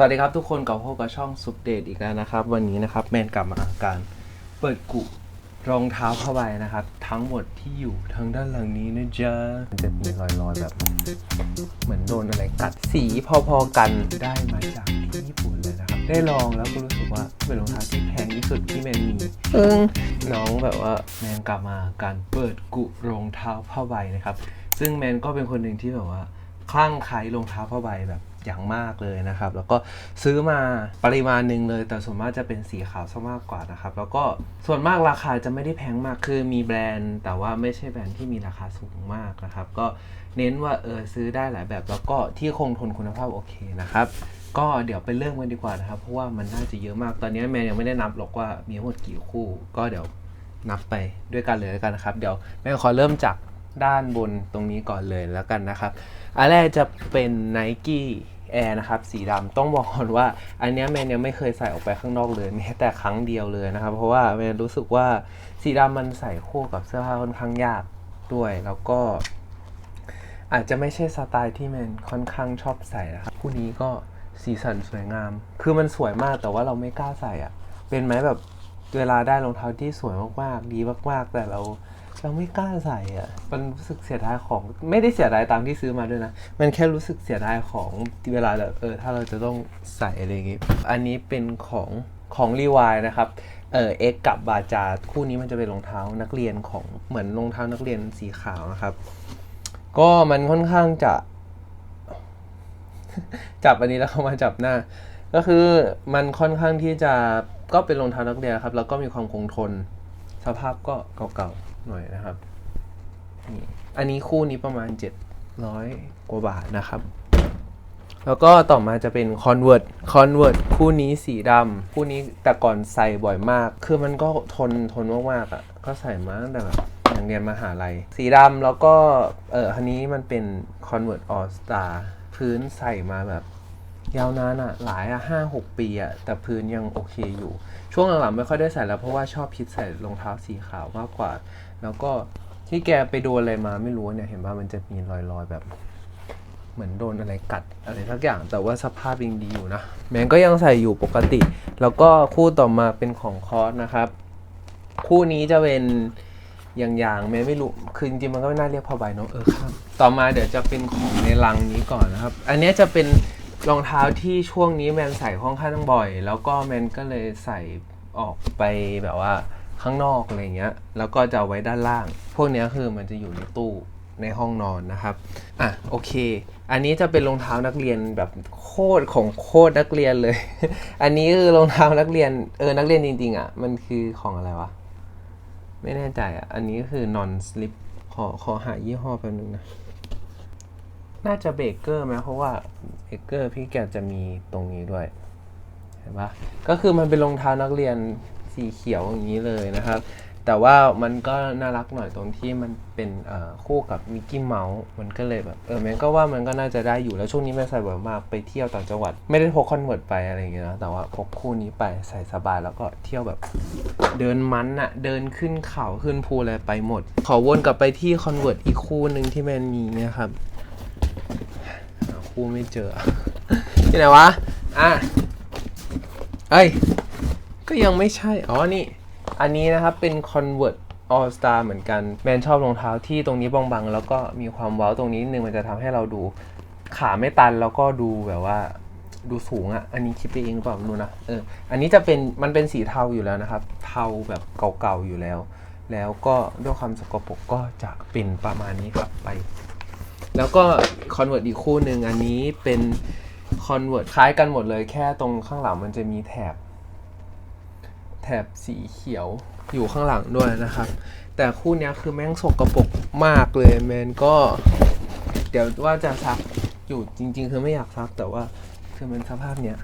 สวัสดีครับทุกคนกับพบกับช่องสุปเดตอีกแล้วนะครับ วันนี้นะครับแมนกลับมาอาการเปิดกุรองเท้าผ้าใบนะครับ ทั้งหมดที่อยู่ทางด้านหลังนี้นะจ๊ะมันจะมีรอยๆแบบ เหมือนโดนอะไรกัดสีพอๆกันได้มาจากที่ญี่ปุ่นเลยนะครับ ได้ลองแล้วก็รู้สึกว่าเป็นรองเท้าที่แพงที่สุดที่แมนมีเอิงน้องแบบว่าแมนกลับมาการเปิดกุรองเท้าผ้าใบนะครับ ซึ่งแมนก็เป็นคนหนึ่งที่แบบว่าคลั่งไคล้รองเท้าผ้าใบแบบ อย่างมากเลยนะครับ แล้วก็ซื้อมาปริมาณหนึ่งเลย แต่ส่วนมากจะเป็นสีขาวซะมากกว่านะครับ แล้วก็ส่วนมากราคาจะไม่ได้แพงมากคือมีแบรนด์ แต่ว่าไม่ใช่แบรนด์ที่มีราคาสูงมากนะครับ ก็เน้นว่าเออซื้อได้หลายแบบ แล้วก็ที่คงทนคุณภาพโอเคนะครับก็เดี๋ยวไปเริ่มกันดีกว่านะครับ เพราะว่ามันน่าจะเยอะมากตอนนี้แมนยังไม่ได้นับหรอกว่ามีทั้งหมดกี่คู่ ก็เดี๋ยวนับไปด้วยกันเลยแล้วกันนะครับ เดี๋ยวแมนขอเริ่มจากด้านบนตรงนี้ก่อนเลยแล้วกันนะครับ อันแรกจะเป็น Nike Air นะครับสีดำต้องบอกก่อนว่า อันนี้แมนยังไม่เคยใส่ออกไปข้างนอกเลยแม้แต่ครั้งเดียวเลยนะครับ เพราะว่าแมนรู้สึกว่าสีดำมันใส่คู่กับเสื้อผ้าค่อนข้างยากด้วย แล้วก็ อาจจะไม่ใช่สไตล์ที่แมนค่อนข้างชอบใส่นะครับคู่นี้ก็สีสันสวยงาม คือมันสวยมากแต่ว่าเราไม่กล้าใส่อะเป็นไหมแบบเวลาได้รองเท้าที่สวยมากๆดีมากๆ แต่เรา เราไม่กล้าใส่อะมันรู้สึกเสียดายของ ไม่ได้เสียดายตังค์ที่ซื้อมาด้วยนะ มันแค่รู้สึกเสียดายของเวลาแบบเออ ถ้าเราจะต้องใส่อะไรอย่างงี้ อันนี้เป็นของของรีวายนะครับ เออเอ็กกับบาจาคู่นี้มันจะเป็นรองเท้านักเรียนของเหมือนรองเท้านักเรียนสีขาวนะครับ ก็มันค่อนข้างจะ จับอันนี้แล้วเข้ามาจับหน้า ก็คือมันค่อนข้างที่จะก็เป็นรองเท้านักเรียนครับ แล้วก็มีความคงทน สภาพก็เก่าๆ หน่อยนะครับนี่อันนี้คู่นี้ประมาณ 700 กว่าบาทนะครับ แล้วก็ต่อมาจะเป็น Convert Convert คู่นี้สีดำคู่นี้แต่ก่อนใส่บ่อยมาก คือมันก็ทนทนมากๆอะ ก็ใส่มาตั้งแต่แบบยังเรียนมหาลัย สีดำแล้วก็เอออันนี้มันเป็น Convert All Star พื้นใส่มาแบบยาวนานอะหลายอะห้าหกปีอะแต่พื้นยังโอเคอยู่ ช่วงหลังๆไม่ค่อยได้ใส่แล้วเพราะว่าชอบคิดใส่รองเท้าสีขาวมากกว่า แล้วก็ที่แกไปโดนอะไรมาไม่รู้เนี่ยเห็นว่ามันจะมีรอยๆแบบ เหมือนโดนอะไรกัดอะไรสักอย่าง แต่ว่าสภาพยังดีอยู่นะแมนก็ยังใส่อยู่ปกติ แล้วก็คู่ต่อมาเป็นของคอสนะครับ คู่นี้จะเป็นอย่างๆแมนไม่รู้คือจริงๆมันก็ไม่น่าเรียกผ้าใบเนอะเออครับต่อมาเดี๋ยวจะเป็นของในลังนี้ก่อนนะครับ อันนี้จะเป็นรองเท้าที่ช่วงนี้แมนใส่ค่อนข้างบ่อย แล้วก็แมนก็เลยใส่ออกไปแบบว่า ข้างนอกอะไรเงี้ย แล้วก็จะเอาไว้ด้านล่าง พวกนี้คือมันจะอยู่ในตู้ในห้องนอนนะครับ อะโอเค อันนี้จะเป็นรองเท้านักเรียนแบบโคตรของโคตรนักเรียนเลย อันนี้คือรองเท้านักเรียนเออนักเรียนจริงๆอะ มันคือของอะไรวะ ไม่แน่ใจอะ อันนี้ก็คือ non slip ขอขอหายี่ห้อแป๊บนึงนะ น่าจะเบเกอร์ไหมเพราะว่าเบเกอร์พี่แกจะมีตรงนี้ด้วย เห็นปะก็คือมันเป็นรองเท้านักเรียน สีเขียวอย่างนี้เลยนะครับ แต่ว่ามันก็น่ารักหน่อยตรงที่มันเป็นคู่กับมิกกี้เมาส์มันก็เลยแบบเออแมนก็ว่ามันก็น่าจะได้อยู่แล้วช่วงนี้แม่ใส่บ่อยมากไปเที่ยวต่างจังหวัด ไม่ได้พกคอนเวิร์ตไปอะไรอย่างเงี้ยนะแต่ว่าพกคู่นี้ไปใส่สบายแล้วก็เที่ยวแบบเดินมันอะเดินขึ้นเขาขึ้นภูอะไรไปหมด ขอวนกลับไปที่คอนเวิร์ตอีกคู่หนึ่งที่แมนมีนะครับคู่ไม่เจอที่ไหนวะ อะ เอ้ย ก็ยังไม่ใช่ อ๋อ นี่ อันนี้นะครับ เป็น Convert All Star เหมือนกัน แมนชอบรองเท้าที่ตรงนี้บางๆ แล้วก็มีความเว้าตรงนี้นิดนึง มันจะทำให้เราดูขาไม่ตันแล้วก็ดูแบบว่าดูสูงอะ่ะ อันนี้คิดไปเองหรือเปล่าไม่รู้นะ เออ อันนี้จะเป็น มันเป็นสีเทาอยู่แล้วนะครับ เทาแบบเก่าๆ อยู่แล้ว แล้วก็ด้วยความสกปรกก็จะเป็นประมาณนี้ครับไป แล้วก็คอนเวิร์ตอีกคู่หนึ่งอันนี้เป็นคอนเวิร์ตคล้ายกันหมดเลย แค่ตรงข้างหลังมันจะมีแถบ ถบสีเขียวอยู่ข้างหลังด้วยนะครับ แต่คู่นี้คือแม่งสกรปรกมากเลยแมนก็ เดี๋ยวว่าจะซักอยู่จริง ๆ คือไม่อยากซักแต่ว่าคือมันสภาพเนี้ย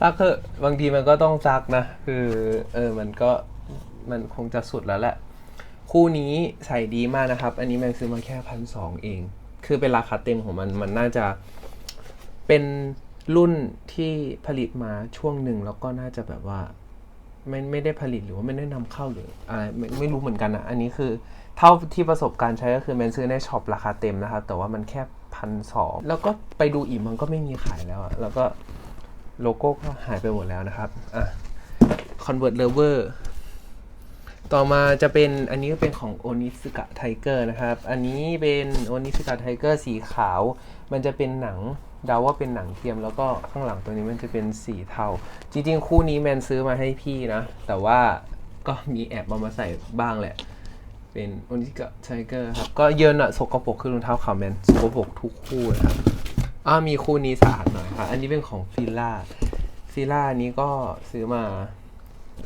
ซักเถอะบางทีมันก็ต้องซักนะ คือเออมันก็มันคงจะสุดแล้วแหละ คู่นี้ใส่ดีมากนะครับ อันนี้แมนซื้อมาแค่พันสองเอง คือเป็นราคาเต็มของมันมันน่าจะเป็น รุ่นที่ผลิตมาช่วงหนึ่งแล้วก็น่าจะแบบว่า ไม่ไม่ได้ผลิตหรือว่าไม่ได้นำเข้าหรืออะไรไม่ไม่รู้เหมือนกันอะอันนี้คือเท่าที่ประสบการณ์ใช้ก็คือแมนซื้อในช็อปราคาเต็มนะครับแต่ว่ามันแค่พันสองแล้วก็ไปดูอีกมันก็ไม่มีขายแล้วอะแล้วก็โลโก้ก็หายไปหมดแล้วนะครับอะ Convert Lover ต่อมาจะเป็นอันนี้ก็เป็นของ Onitsuka Tiger นะครับ อันนี้เป็น Onitsuka Tiger สีขาว มันจะเป็นหนัง เดาว่าเป็นหนังเทียมแล้วก็ข้างหลังตัวนี้มันจะเป็นสีเทา จริงๆ คู่นี้แมนซื้อมาให้พี่นะ แต่ว่าก็มีแอบเอามาใส่บ้างแหละ เป็น Onitsuka Tiger ครับ ก็เยินอะสกปรกคือรองเท้าขาวแมนสกปรกทุกคู่เลยครับอ่ามีคู่นี้สะอาดหน่อยครับ อันนี้เป็นของฟิล่าฟิล่านี้ก็ซื้อมา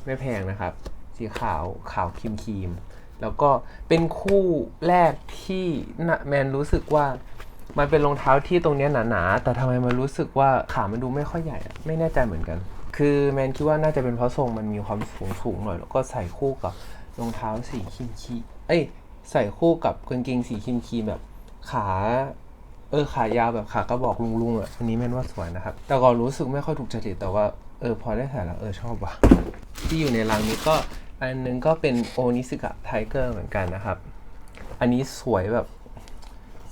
ไม่แพงนะครับ สีขาวขาวครีมครีมแล้วก็เป็นคู่แรกที่นะแมนรู้สึกว่า มันเป็นรองเท้าที่ตรงเนี้ยหนาๆ แต่ทำไมมันรู้สึกว่าขามันดูไม่ค่อยใหญ่อะไม่แน่ใจเหมือนกัน คือแมนคิดว่าน่าจะเป็นเพราะทรงมันมีความสูงสูงหน่อย แล้วก็ใส่คู่กับรองเท้าสีครีมคีเอ้ย ใส่คู่กับกางเกงสีครีมคีแบบขาเออขายาวแบบขากระบอกลุงๆอะอันนี้แม่นว่าสวยนะครับ แต่ก่อนรู้สึกไม่ค่อยถูกจริตแต่ว่าเออพอได้ใส่แล้วเออชอบว่ะ ที่อยู่ในรังนี้ก็อันนึงก็เป็นโอนิสกะไทเกอร์เหมือนกันนะครับ อันนี้สวยแบบ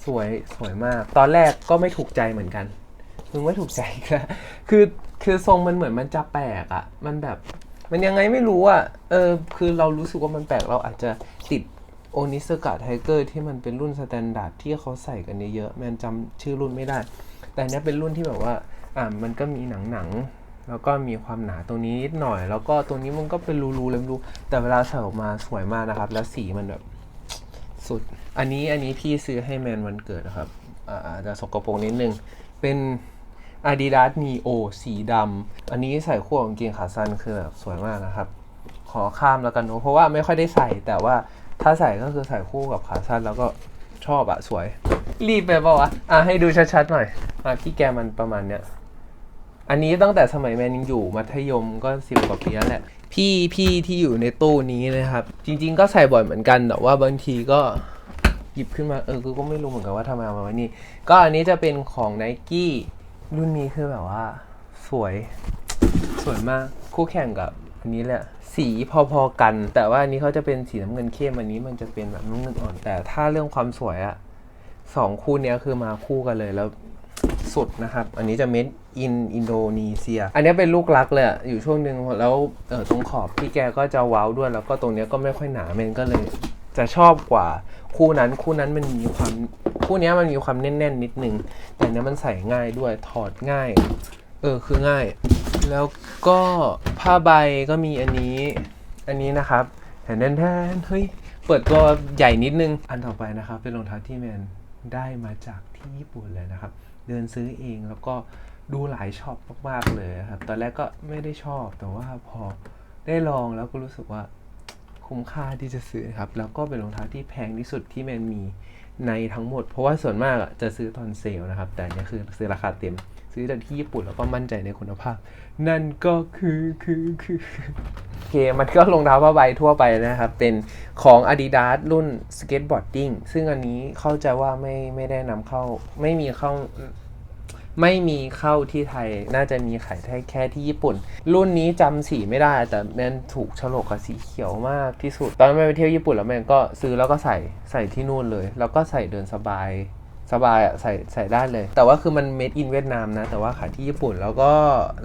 สวยสวยมาก ตอนแรกก็ไม่ถูกใจเหมือนกันมึงไม่ถูกใจกแล้วคือคือทรงมันเหมือนมันจะแปลกอะ่ะมันแบบมันยังไงไม่รู้อะ่ะเออคือเรารู้สึกว่ามันแปลกเราอาจจะติดโอนิสกะไทเกอร์ที่มันเป็นรุ่นสแตนดาร์ดที่เขาใส่กันเยอะๆแมนจำชื่อรุ่นไม่ได้ แต่อันเนี้ยเป็นรุ่นที่แบบว่าอ่ามันก็มีหนังหนังๆแล้วก็มีความหนาตรงนี้นิดหน่อย แล้วก็ตรงนี้มันก็เป็นรูๆเลยไม่รู้แต่เวลาใส่ออกมาสวยมากนะครับ แล้วสีมันแบบสุด อันนี้อันนี้พี่ซื้อให้แมนวันเกิดนะครับอาจจะสกปรกนิดนึง เป็น Adidas Neo สีดำ อันนี้ใส่คู่กับกางเกงขาสั้นคือแบบสวยมากนะครับ ขอข้ามแล้วกันเนอะเพราะว่าไม่ค่อยได้ใส่แต่ว่าถ้าใส่ก็คือใส่คู่กับขาสั้นแล้วก็ชอบอะสวย รีบไปเปล่าวะอะให้ดูชัดๆหน่อยอ่พี่แกมันประมาณเนี้ยอันนี้ตั้งแต่สมัยแมนยังอยู่มัธยมก็สิบกว่าปีแล้วแหละ พี่พี่ที่อยู่ในตู้นี้นะครับ จริง ๆ ก็ใส่บ่อยเหมือนกันแต่ว่าบางทีก็ หยิบขึ้นมาเออกูก็ไม่รู้เหมือนกันว่าทำไมเอามาไว้นี่ ก็อันนี้จะเป็นของ n i กี้รุ่นนี้คือแบบว่า สวย สวยมากคู่แข่งกับอันนี้แหละ สีพอๆกัน แต่ว่าอันนี้เขาจะเป็นสีน้ำเงินเข้มอันนี้มันจะเป็นแบบน้ำเงินอ่อน แต่ถ้าเรื่องความสวยอะสองคู่เนี้ยคือมาคู่กันเลยแล้วสุดนะครับ อันนี้จะเม็ดอินอินโดนีเซีย อันนี้เป็นลูกรักเลยอยู่ช่วงหนึ่งแล้วเออตรงขอบพี่แกก็จะเว้าด้วย แล้วก็ตรงเนี้ยก็ไม่ค่อยหนาเมนก็เลย จะชอบกว่าคู่นั้นคู่นั้นมันมีความคู่นี้มันมีความแน่นๆนิดนึง แต่เนี้ยมันใส่ง่ายด้วยถอดง่าย เออคือง่าย แล้วก็ผ้าใบก็มีอันนี้ อันนี้นะครับแทนแทนแทนเฮ้ยเปิดตัวใหญ่นิดนึง อันต่อไปนะครับ เป็นรองเท้าที่แมนได้มาจากที่ญี่ปุ่นเลยนะครับ เดินซื้อเองแล้วก็ดูหลายช็อปมากๆเลยครับ ตอนแรกก็ไม่ได้ชอบแต่ว่าพอได้ลองแล้วก็รู้สึกว่า คุ้มค่าที่จะซื้อครับ แล้วก็เป็นรองเท้าที่แพงที่สุดที่แมนมีในทั้งหมด เพราะว่าส่วนมากจะซื้อตอนเซลนะครับ แต่นเนี้ยคือซื้อราคาเต็ม ซื้อจากที่ญี่ปุ่นแล้วก็มั่นใจในคุณภาพ นั่นก็คือคือคือโอเคมันก็รองเท้าผ้าใบทั่วไปนะครับ เป็นของ Adidas รุ่น Skateboarding ซึ่งอันนี้เข้าใจว่าไม่ไม่ได้นำเข้าไม่มีเข้า ไม่มีเข้าที่ไทย น่าจะมีขายแค่แค่ที่ญี่ปุ่น รุ่นนี้จำสีไม่ได้ แต่แมนถูกฉลกกับสีเขียวมากที่สุด ตอนแมนไปเที่ยวญี่ปุ่นแล้วแมนก็ซื้อแล้วก็ใส่ใส่ที่นู่นเลย แล้วก็ใส่เดินสบายสบายอะใส่ใส่ได้เลย แต่ว่าคือมัน made in เวียดนามนะ แต่ว่าขายที่ญี่ปุ่นแล้วก็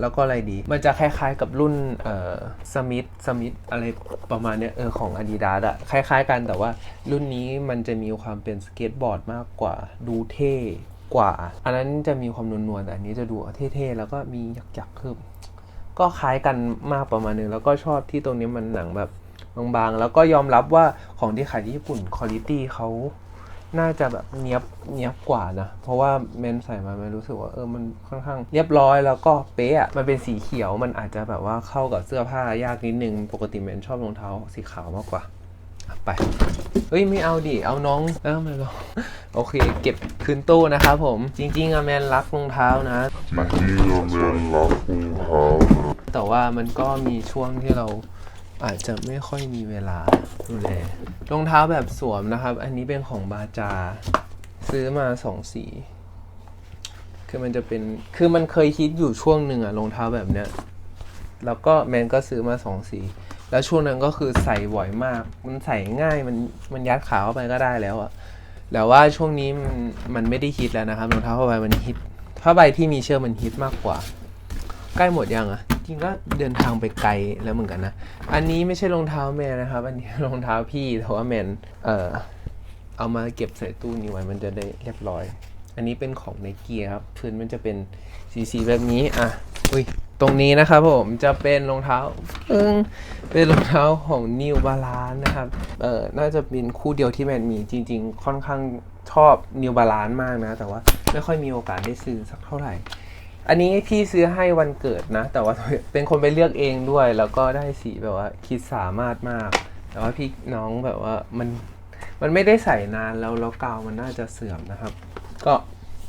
แล้วก็อะไรดี มันจะคล้ายๆกับรุ่นเอ่อสมิธสมิธอะไรประมาณเนี้ยเออของ Adidas อะคล้ายๆกันแต่ว่ารุ่นนี้มันจะมีความเป็นสเก็ตบอร์ดมากกว่าดูเท่ กว่า อันนั้นจะมีความนวลๆแต่อันนี้จะดูเท่ๆแล้วก็มีหยักๆคือก็คล้ายกันมากประมาณนึงแล้วก็ชอบที่ตรงนี้มันหนังแบบบางๆ แล้วก็ยอมรับว่าของที่ขายที่ญี่ปุ่นคุณภาพเขาน่าจะแบบเนี้ยบเนี้ยบกว่านะ เพราะว่าเมนใส่มามันรู้สึกว่าเออมันค่อนข้างเรียบร้อยแล้วก็เป๊ะมันเป็นสีเขียวมันอาจจะแบบว่าเข้ากับเสื้อผ้ายากนิดนึง ปกติเมนชอบรองเท้าสีขาวมากกว่า ไป เฮ้ยไม่เอาดิ เอาน้อง เออไม่เอาโอเค เก็บคืนตู้นะครับผม จริงๆอะแมนรักรองเท้านะจริงๆอะแมนรักรองเท้านะแต่ว่ามันก็มีช่วงที่เราอาจจะไม่ค่อยมีเวลาดูแลรองเท้าแบบสวมนะครับ อันนี้เป็นของบาจา ซื้อมาสองสี คือมันจะเป็น คือมันเคยคิดอยู่ช่วงหนึ่งอะรองเท้าแบบเนี้ย แล้วก็แมนก็ซื้อมาสองสี แล้วช่วงนั้นก็คือใส่บ่อยมาก มันใส่ง่ายมันมันยัดขาเข้าไปก็ได้แล้วอะแต่ว่าช่วงนี้มันมันไม่ได้ฮิตแล้วนะครับรองเท้าผ้าใบมันฮิตผ้าใบที่มีเชือกมันฮิตมากกว่า ใกล้หมดยังอะจริงก็เดินทางไปไกลแล้วเหมือนกันนะ อันนี้ไม่ใช่รองเท้าแมนนะครับ อันนี้รองเท้าพี่แต่ว่าแมนเออเอามาเก็บใส่ตู้นี้ไว้มันจะได้เรียบร้อย อันนี้เป็นของไนเกี้ครับพื้นมันจะเป็นสีสีๆแบบนี้อะอุ้ย ตรงนี้นะครับผมจะเป็นรองเท้าเอิงเป็นรองเท้าของ New Balance นะครับ เอ่อ น่าจะเป็นคู่เดียวที่แมนมีจริง ๆ ค่อนข้างชอบ New Balance มากนะ แต่ว่าไม่ค่อยมีโอกาสได้ซื้อสักเท่าไหร่ อันนี้พี่ซื้อให้วันเกิดนะ แต่ว่าเป็นคนไปเลือกเองด้วย แล้วก็ได้สีแบบว่าคิดสามารถมาก แต่ว่าพี่น้องแบบว่ามันมันไม่ได้ใส่นานแล้วแล้วกาวมันน่าจะเสื่อมนะครับ ก็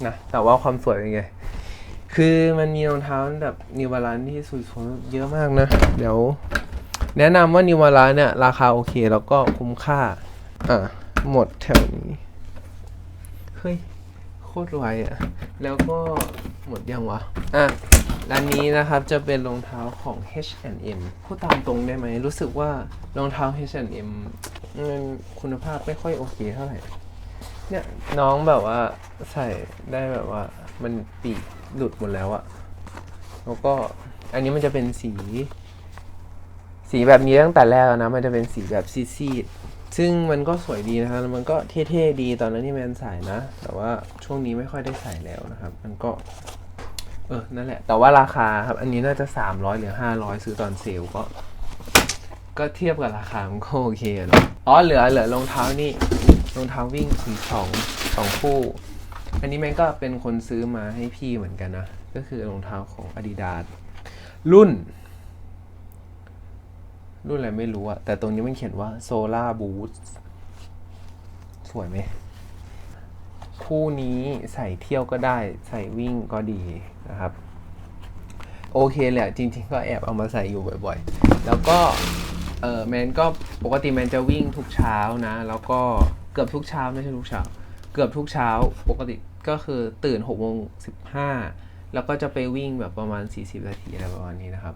นะแต่ว่าความสวยเป็นไง คือมันมีรองเท้าแบบนิวบาลานที่สวยๆเยอะมากนะ เดี๋ยว แนะนำว่านิวบาลานเนี่ยราคาโอเคแล้วก็คุ้มค่า อะ หมดแถวนี้ เฮ้ย โคตรไวอะ แล้วก็หมดยังวะ อะร้านนี้นะครับจะเป็นรองเท้าของ H&M พูดตามตรงได้ไหม รู้สึกว่ารองเท้า H&M มันคุณภาพไม่ค่อยโอเคเท่าไหร่ เนี่ยน้องแบบว่าใส่ได้แบบว่ามันปีก หลุดหมดแล้วอะแล้วก็อันนี้มันจะเป็นสี สีแบบนี้ตั้งแต่แรกแล้วนะ มันจะเป็นสีแบบซีดๆซึ่งมันก็สวยดีนะครับมันก็เท่ๆดีตอนนั้นที่แมนใส่นะ แต่ว่าช่วงนี้ไม่ค่อยได้ใส่แล้วนะครับ มันก็ เออ นั่นแหละ แต่ว่าราคาครับ อันนี้น่าจะ 300 หรือ 500 ซื้อตอนเซลก็ ก็เทียบกับราคามันก็โอเคเนาะอ๋อเหลือเหลือรองเท้านี่รองเท้าวิ่งสีสองสองคู่ อันนี้แม่งก็เป็นคนซื้อมาให้พี่เหมือนกันนะ ก็คือรองเท้าของ Adidas รุ่น รุ่นอะไรไม่รู้อะแต่ตรงนี้มันเขียนว่า Solar Boost สวยไหม คู่นี้ใส่เที่ยวก็ได้ ใส่วิ่งก็ดีนะครับ โอเคแหละ จริง ๆ ก็แอบเอามาใส่อยู่บ่อยๆ แล้วก็เออแมนก็ปกติแมนจะวิ่งทุกเช้านะ แล้วก็เกือบทุกเช้าไม่ใช่ทุกเช้า เกือบทุกเช้าปกติก็คือตื่น6กโมงสิบห้าแล้วก็จะไปวิ่งแบบประมาณ 40 นาทีอะไรประมาณนี้นะครับ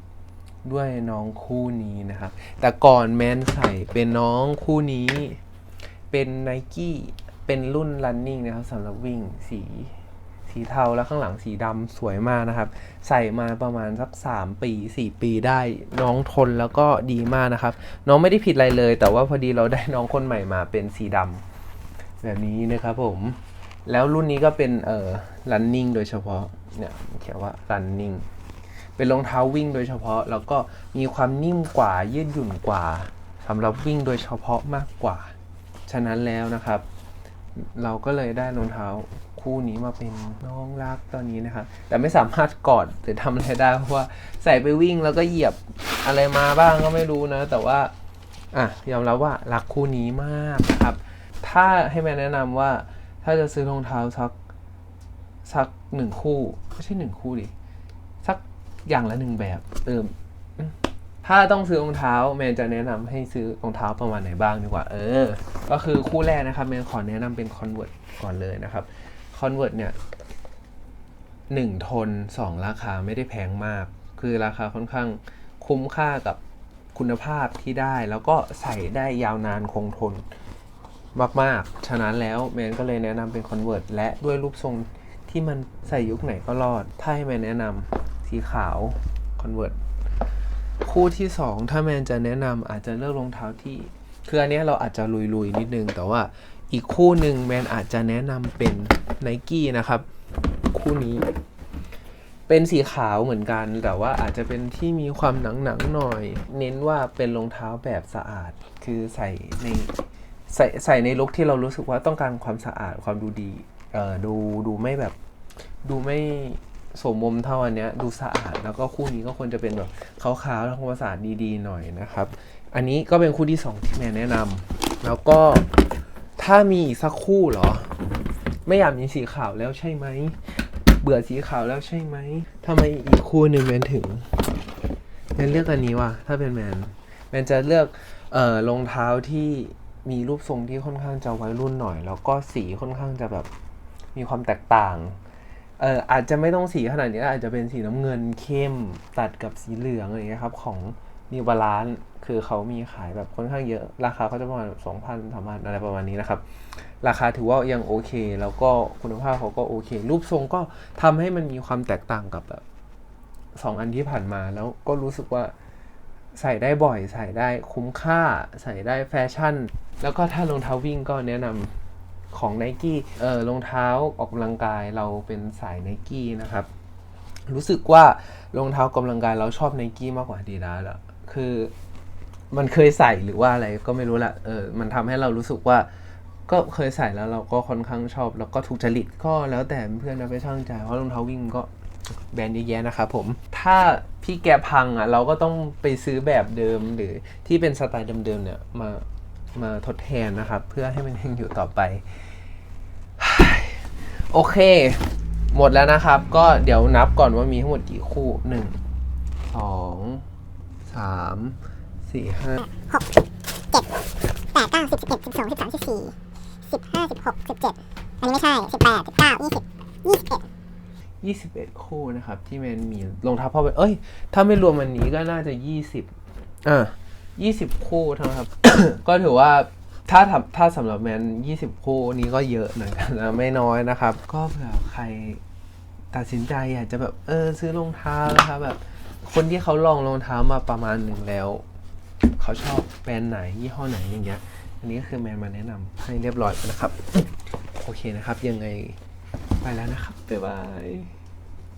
ด้วยน้องคู่นี้นะครับ แต่ก่อนแมนใส่เป็นน้องคู่นี้ เป็นไนกี้เป็นรุ่น running นะครับสำหรับวิ่งสีสีเทาแล้วข้างหลังสีดำสวยมากนะครับ ใส่มาประมาณสัก 3 ปี 4 ปีได้น้องทนแล้วก็ดีมากนะครับ น้องไม่ได้ผิดอะไรเลย แต่ว่าพอดีเราได้น้องคนใหม่มาเป็นสีดำ แบบนี้นะครับผม แล้วรุ่นนี้ก็เป็นเอ่อ running โดยเฉพาะเนี่ยเขียนว่า running เป็นรองเท้าวิ่งโดยเฉพาะ แล้วก็มีความนิ่มกว่ายืดหยุ่นกว่าสำหรับวิ่งโดยเฉพาะมากกว่า ฉะนั้นแล้วนะครับ เราก็เลยได้รองเท้าคู่นี้มาเป็นน้องรักตอนนี้นะครับ แต่ไม่สามารถกอดหรือทำอะไรได้เพราะว่าใส่ไปวิ่งแล้วก็เหยียบอะไรมาบ้างก็ไม่รู้นะ แต่ว่าอะยอมรับว่ารักคู่นี้มากนะครับ ถ้าให้แม่แนะนำว่า ถ้าจะซื้อรองเท้าสักสักหนึ่งคู่ไม่ใช่หนึ่งคู่ดิสักอย่างละหนึ่งแบบเอออืมถ้าต้องซื้อรองเท้าแมนจะแนะนำให้ซื้อรองเท้าประมาณไหนบ้างดีกว่า เออ ก็คือคู่แรกนะครับแมนขอแนะนำเป็น Convert ก่อนเลยนะครับ Convert เนี่ยหนึ่งทนสองราคาไม่ได้แพงมาก คือราคาค่อนข้างคุ้มค่ากับคุณภาพที่ได้ แล้วก็ใส่ได้ยาวนานคงทน มากๆ ฉะนั้นแล้วแมนก็เลยแนะนำเป็น Convert และด้วยรูปทรงที่มันใส่ยุคไหนก็รอด ถ้าให้แมนแนะนำสีขาว Convert คู่ที่ 2 ถ้าแมนจะแนะนำอาจจะเลือกรองเท้าที่ คืออันนี้เราอาจจะลุยๆ นิดนึง แต่ว่าอีกคู่หนึ่งแมนอาจจะแนะนำเป็น n i กี้นะครับ คู่นี้ เป็นสีขาวเหมือนกัน แต่ว่าอาจจะเป็นที่มีความหนังๆหน่อย เน้นว่าเป็นรองเท้าแบบสะอาด คือใส่ใน ใส่ใส่ในลุคที่เรารู้สึกว่าต้องการความสะอาดความดูดีเออดูดูไม่แบบ ดูไม่สมมุมเท่าอันเนี้ยดูสะอาดแล้วก็คู่นี้ก็ควรจะเป็นแบบขาวๆแล้วความสะอาดดีๆหน่อยนะครับ อันนี้ก็เป็นคู่ที่สองที่แม่แนะนำแล้วก็ถ้ามีอีกสักคู่เหรอ ไม่อยากมีสีขาวแล้วใช่ไหมเบื่อสีขาวแล้วใช่ไหมทำไมอีกคู่หนึ่งแมนถึงแมนเลือกอันนี้ว่ะถ้าเป็นแมนแมนจะเลือกเอ่อรองเท้าที่ มีรูปทรงที่ค่อนข้างจะวัยรุ่นหน่อย แล้วก็สีค่อนข้างจะแบบมีความแตกต่างเอออาจจะไม่ต้องสีขนาดนี้อาจจะเป็นสีน้ำเงินเข้มตัดกับสีเหลืองอะไรอย่างเงี้ยครับ ของนิวบาลานคือเขามีขายแบบค่อนข้างเยอะราคาเขาจะประมาณสองพันสามพันอะไรประมาณนี้นะครับ ราคาถือว่ายังโอเค แล้วก็คุณภาพเขาก็โอเค รูปทรงก็ทำให้มันมีความแตกต่างกับแบบสองอันที่ผ่านมาแล้วก็รู้สึกว่า ใส่ได้บ่อย ใส่ได้คุ้มค่า ใส่ได้แฟชั่น แล้วก็ถ้ารองเท้าวิ่งก็แนะนำของ n นกี้เออรองเท้าออกกำลังกายเราเป็นสาย n นกี้นะครับ รู้สึกว่ารองเท้ากำลังกายเราชอบ n นกี้มากกว่าดีดาสอะคือมันเคยใส่หรือว่าอะไรก็ไม่รู้ละเออมันทำให้เรารู้สึกว่าก็เคยใส่แล้วเราก็ค่อนข้างชอบ แล้วก็ถูกจริตก็แล้วแต่เพื่อนนะไปช่างใจเพราะรองเท้าวิ่งก็ แบรนด์เยอะแยะนะครับผมถ้าพี่แกพังอะเราก็ต้องไปซื้อแบบเดิมหรือที่เป็นสไตล์เดิมๆเนี่ยมามาทดแทนนะครับ เพื่อให้มันยังอยู่ต่อไป โอเค หมดแล้วนะครับ ก็เดี๋ยวนับก่อนว่ามีทั้งหมดกี่คู่หนึ่งสองสามสี่ห้าหกเจ็ดแปดเก้าสิบสิบเอ็ดสิบสองสิบสามสิบสี่สิบห้าสิบหกสิบเจ็ดอันนี้ไม่ใช่สิบแปดสิบเก้ายี่สิบยี่สิบเอ็ด 21 คู่นะครับ ที่แมนมีรองเท้าผ้าใบเอ้ย ถ้าไม่รวมอันนี้ก็น่าจะ 20อะ20 คู่เท่านั้นครับ ก็ถือว่าถ้าทำถ้าสำหรับแมน 20 คู่นี้ก็เยอะเหมือนกันนะไม่น้อยนะครับ ก็เผื่อใครตัดสินใจอยากจะแบบเออซื้อรองเท้านะครับแบบ คนที่เขาลองรองเท้ามาประมาณหนึ่งแล้ว เขาชอบแบรนด์ไหนยี่ห้อไหนอย่างเงี้ย อันนี้ก็คือแมนมาแนะนำให้เรียบร้อยแล้วนะครับ โอเคนะครับ ยังไง ไปแล้วนะครับบ๊ายบาย